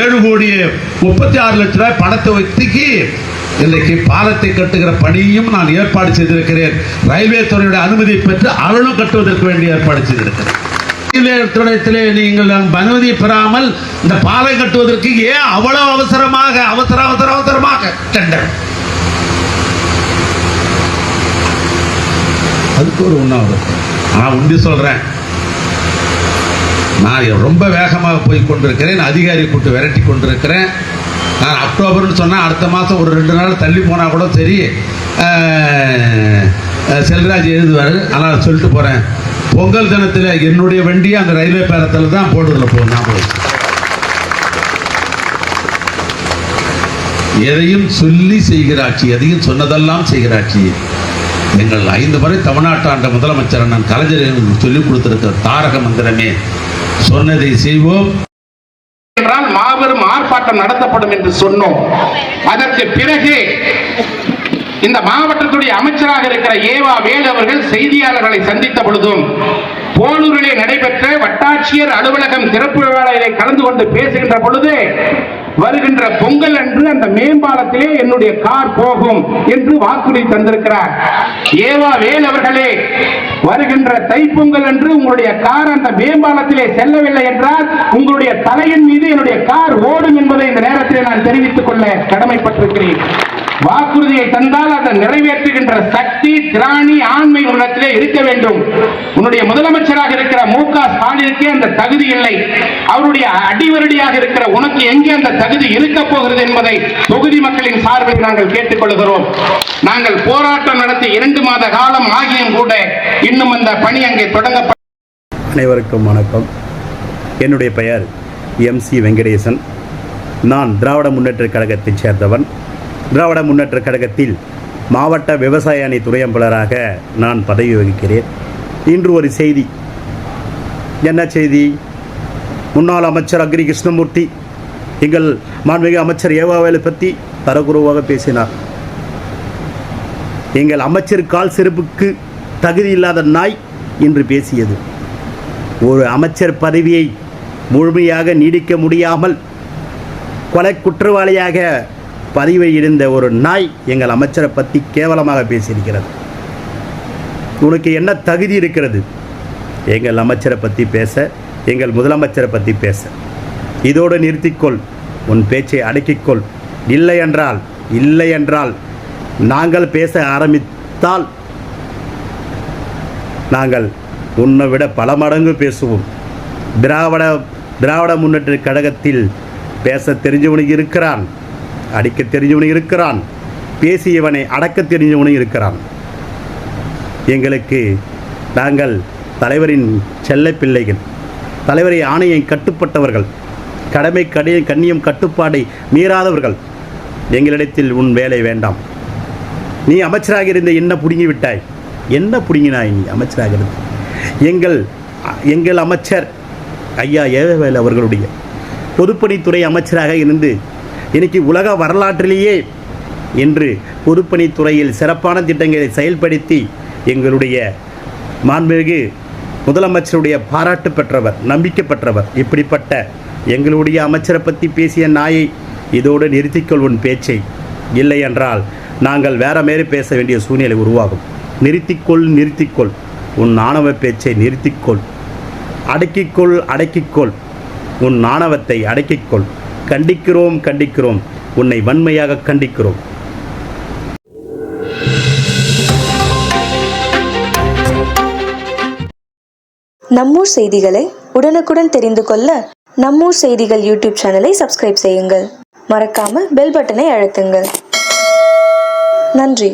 ஏழு கோடி முப்பத்தி ஆறு லட்ச ரூபாய் பணத்தை வைத்துக்கு இன்றைக்கு பாலத்தை கட்டுகிற பணியும் நான் ஏற்பாடு செய்திருக்கிறேன். ரயில்வே துறையுடைய அனுமதி பெற்று அவளும் கட்டுவதற்கு வேண்டிய ஏற்பாடு செய்திருக்கிறேன். ரயில்வே துறையத்திலே நீங்கள் அனுமதி பெறாமல் இந்த பாலம் கட்டுவதற்கு ஏன் அவ்வளவு அவசரமாக அவசர அவசர அவசரமாக டெண்டர்? அதுக்கு ஒரு உண்ணாவிரதம் நான் உண்டி சொல்றேன். நான் ரொம்ப வேகமாக போய் கொண்டிருக்கிறேன் அதிகாரி கூட்டு விரட்டி கொண்டிருக்கிறேன். நான் அக்டோபர்னு சொன்னால் அடுத்த மாதம் ஒரு ரெண்டு நாள் தள்ளி போனால் கூட சரி செல்வராஜ் எழுதுவார். ஆனால் சொல்லிட்டு போகிறேன் பொங்கல் தினத்தில் என்னுடைய வண்டியை அந்த ரயில்வே பேரத்தில் தான் போடுறதுல போகும் நான் எதையும் சொல்லி செய்கிற ஆட்சி எதையும் சொன்னதெல்லாம் செய்கிறாட்சி. எங்கள் ஐந்து முறை தமிழ்நாட்டாண்ட முதலமைச்சர் நான் கலைஞர் சொல்லிக் கொடுத்திருக்கிற தாரக மந்திரமே சொன்னதை செய்வோம். என்றால் மாபெரும் ஆர்ப்பாட்டம் நடத்தப்படும் என்று சொன்னோம். அதற்கு பிறகு இந்த மாவட்டத்துடைய அமைச்சராக இருக்கிற ஏவா வேல் அவர்கள் செய்தியாளர்களை சந்தித்த பொழுதும் போலூரிலே நடைபெற்ற வட்டாட்சியர் அலுவலகம் திறப்பு விழாவிலே கலந்து கொண்டு பேசுகின்ற பொழுது வருகின்ற பொங்கல் அன்று அந்த மேம்பாலத்திலே என்னுடைய கார் போகும் என்று வாக்குறுதி தந்திருக்கிறார். ஏவா வேல் அவர்களே வருகின்ற தைப்பொங்கல் அன்று உங்களுடைய கார் அந்த மேம்பாலத்திலே செல்லவில்லை என்றால் உங்களுடைய தலையின் மீது என்னுடைய கார் ஓடும் என்பதை இந்த நேரத்தில் நான் தெரிவித்துக் கொள்ள கடமைப்பட்டிருக்கிறேன். வாக்குறுதியை தந்தால் அதை நிறைவேற்றுகின்ற சக்தி திராணி ஆண்மை உள்ளத்திலே இருக்க வேண்டும். உன்னுடைய முதலமைச்சராக இருக்கிற மு க ஸ்டாலினுக்கே அந்த தகுதி இல்லை. அவருடைய அடிவரடியாக இருக்கிற உனக்கு எங்கே அந்த தகுதி இருக்க போகிறது என்பதை தொகுதி மக்களின் சார்பில் நாங்கள் கேட்டுக்கொள்கிறோம். நாங்கள் போராட்டம் நடத்தி இரண்டு மாத காலம் ஆகியும் கூட இன்னும் அந்த பணி அங்கே தொடங்க அனைவருக்கும் வணக்கம். என்னுடைய பெயர் எம் சி வெங்கடேசன். நான் திராவிட முன்னேற்ற கழகத்தைச் சேர்ந்தவன். திராவிட முன்னேற்ற கழகத்தில் மாவட்ட விவசாய அணி துறையம்பலராக நான் பதவி வகிக்கிறேன். இன்று ஒரு செய்தி. என்ன செய்தி? முன்னாள் அமைச்சர் அக்ரி கிருஷ்ணமூர்த்தி எங்கள் மாண்புமிகு அமைச்சர் ஏவாவேலை பற்றி தரக்குறவாக பேசினார். எங்கள் அமைச்சர் கால் செருப்புக்கு தகுதி இல்லாத நாய் என்று பேசியது. ஒரு அமைச்சர் பதவியை முழுமையாக நீடிக்க முடியாமல் கொலை குற்றவாளியாக பதிவை இருந்த ஒரு நாய் எங்கள் அமைச்சரை பற்றி கேவலமாக பேசியிருக்கிறது. உனக்கு என்ன தகுதி இருக்கிறது? எங்கள் அமைச்சரை பற்றி பேச எங்கள் முதலமைச்சரை பற்றி பேச. இதோடு நிறுத்திக்கொள். உன் பேச்சை அடக்கிக்கொள். இல்லை என்றால் இல்லை என்றால் நாங்கள் பேச ஆரம்பித்தால் நாங்கள் உன்னை விட பல மடங்கு பேசுவோம். திராவிட திராவிட முன்னேற்ற கழகத்தில் பேச தெரிஞ்சவனுக்கு இருக்கிறான். அடிக்க தெரிஞ்சவனும் இருக்கிறான். பேசியவனை அடக்க தெரிஞ்சவனும் இருக்கிறான். எங்களுக்கு நாங்கள் தலைவரின் செல்ல பிள்ளைகள். தலைவரை ஆணையை கட்டுப்பட்டவர்கள். கடமை கடைய கண்ணியம் கட்டுப்பாடை மீறாதவர்கள். எங்களிடத்தில் உன் வேலை வேண்டாம். நீ அமைச்சராக இருந்த என்ன பிடுங்கி விட்டாய்? என்ன பிடுங்கினாய் நீ அமைச்சராக இருந்த? எங்கள் எங்கள் அமைச்சர் ஐயா ஏவேல் அவர்களுடைய பொதுப்பணித்துறை அமைச்சராக இருந்து இன்னைக்கு உலக வரலாற்றிலேயே இன்று பொதுப்பணித்துறையில் சிறப்பான திட்டங்களை செயல்படுத்தி எங்களுடைய மாண்புமிகு முதலமைச்சருடைய பாராட்டு பெற்றவர் நம்பிக்கை பெற்றவர் இப்படிப்பட்ட எங்களுடைய அமைச்சரை பற்றி பேசிய நாயை இதோடு நிறுத்திக்கொள் உன் பேச்சை இல்லை என்றால் நாங்கள் வேற மாரி பேச வேண்டிய சூழ்நிலை உருவாகும். நிறுத்திக்கொள் நிறுத்திக்கொள் உன் ஆணவ பேச்சை நிறுத்திக்கொள் அடக்கிக்கொள் அடக்கிக்கொள் உன் ஆணவத்தை அடக்கிக்கொள் கண்டிக்கிறோம் கண்டிக்கிறோம். உன்னை வன்மையாக கண்டிக்கிறோம். நம்மூர் செய்திகளை உடனுக்குடன் தெரிந்து கொள்ள நம்மூர் செய்திகள் யூடியூப் சேனலை சப்ஸ்கிரைப் செய்யுங்கள். மறக்காம பெல் பட்டனை அழுத்துங்கள். நன்றி.